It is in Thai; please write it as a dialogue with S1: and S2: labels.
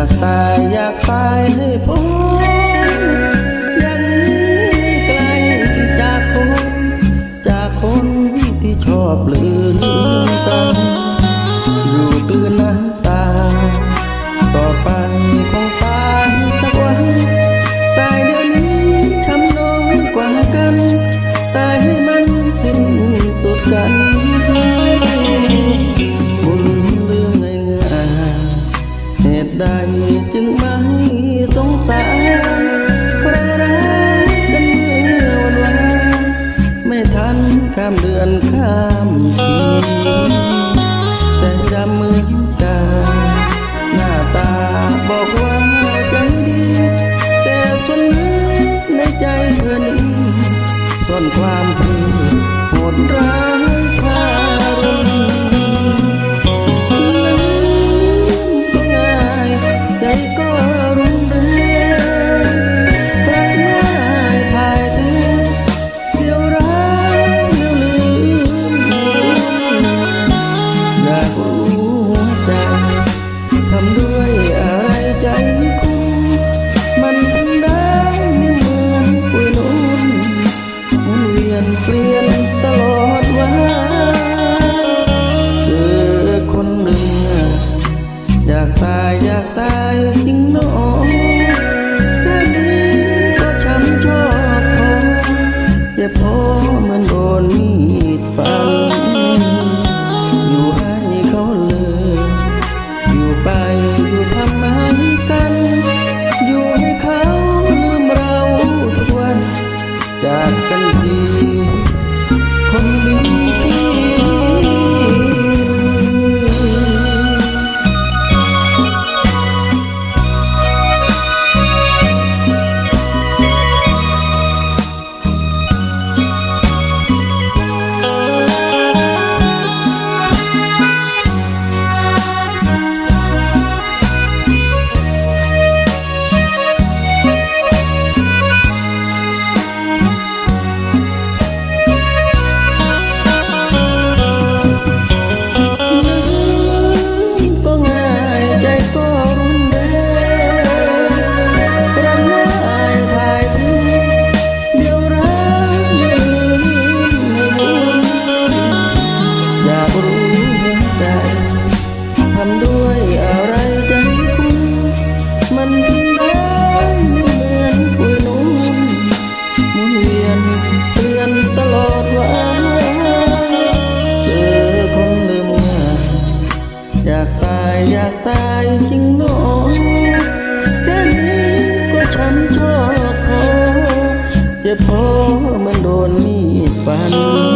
S1: ากตายอยากตายให้พ้นยังไกลจากคน จากคนที่ชอบลืมกัน ใดจึงไม่สงสารเรารักกันเมื่อวันวานไม่ทันข้ามเดือนข้ามปีแต่จำเหมือนกันหน้าตาบอกว่าใจดี แต่ส่วนลึกในใจเธอนี้ซ่อนความที่โหดร้ายทารุณ that เจ็บพอมันโดนมีดฟัน